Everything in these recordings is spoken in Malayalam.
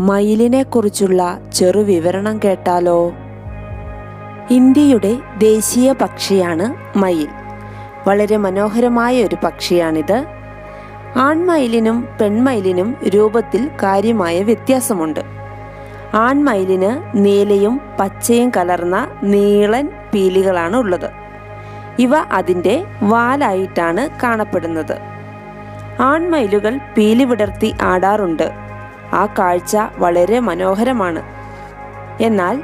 മയിലിനെ കുറിച്ചുള്ള ചെറു വിവരണം കേട്ടാലോ? ഇന്ത്യയുടെ ദേശീയ പക്ഷിയാണ് മയിൽ. വളരെ മനോഹരമായ ഒരു പക്ഷിയാണിത്. ആൺമയിലിനും പെൺമയിലിനും രൂപത്തിൽ കാര്യമായ വ്യത്യാസമുണ്ട്. ആൺമയിലിന് നീലയും പച്ചയും കലർന്ന നീളൻ പീലികളാണ് ഉള്ളത്. ഇവ അതിന്റെ വാലായിട്ടാണ് കാണപ്പെടുന്നത്. ആൺമയിലുകൾ പീലി വിടർത്തി ആടാറുണ്ട്. ആ കാഴ്ച വളരെ മനോഹരമാണ്. എന്നാൽ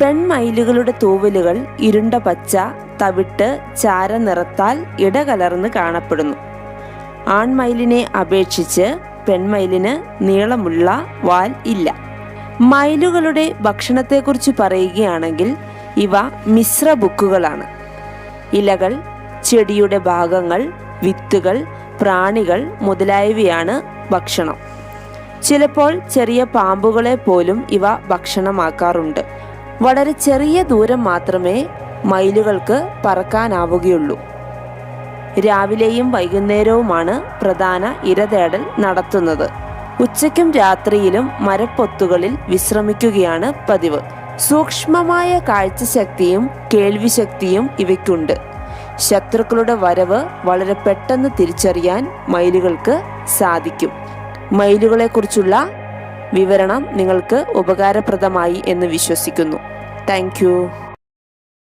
പെൺമയിലുകളുടെ തൂവലുകൾ ഇരുണ്ട പച്ച തവിട്ട് ചാര നിറത്താൽ ഇടകലർന്ന് കാണപ്പെടുന്നു. ആൺമയിലിനെ അപേക്ഷിച്ച് പെൺമയിലിന് നീളമുള്ള വാൽ ഇല്ല. മയിലുകളുടെ ഭക്ഷണത്തെക്കുറിച്ച് പറയുകയാണെങ്കിൽ ഇവ മിശ്ര ബുക്കുകളാണ്. ഇലകൾ ചെടിയുടെ ഭാഗങ്ങൾ വിത്തുകൾ പ്രാണികൾ മുതലായവയാണ് ഭക്ഷണം. ചിലപ്പോൾ ചെറിയ പാമ്പുകളെ പോലും ഇവ ഭക്ഷണമാക്കാറുണ്ട്. വളരെ ചെറിയ ദൂരം മാത്രമേ മയിലുകൾക്ക് പറക്കാനാവുകയുള്ളൂ. രാവിലെയും വൈകുന്നേരവുമാണ് പ്രധാന ഇരതേടൽ നടത്തുന്നത്. ഉച്ചയ്ക്കും രാത്രിയിലും മരപ്പൊത്തുകളിൽ വിശ്രമിക്കുകയാണ് പതിവ്. സൂക്ഷ്മമായ കാഴ്ചശക്തിയും കേൾവിശക്തിയും ഇവയ്ക്കുണ്ട്. ശത്രുക്കളുടെ വരവ് വളരെ പെട്ടെന്ന് തിരിച്ചറിയാൻ മയിലുകൾക്ക് സാധിക്കും. മയിലുകളെക്കുറിച്ചുള്ള വിവരണം നിങ്ങൾക്ക് ഉപകാരപ്രദമായി എന്ന് വിശ്വസിക്കുന്നു. താങ്ക്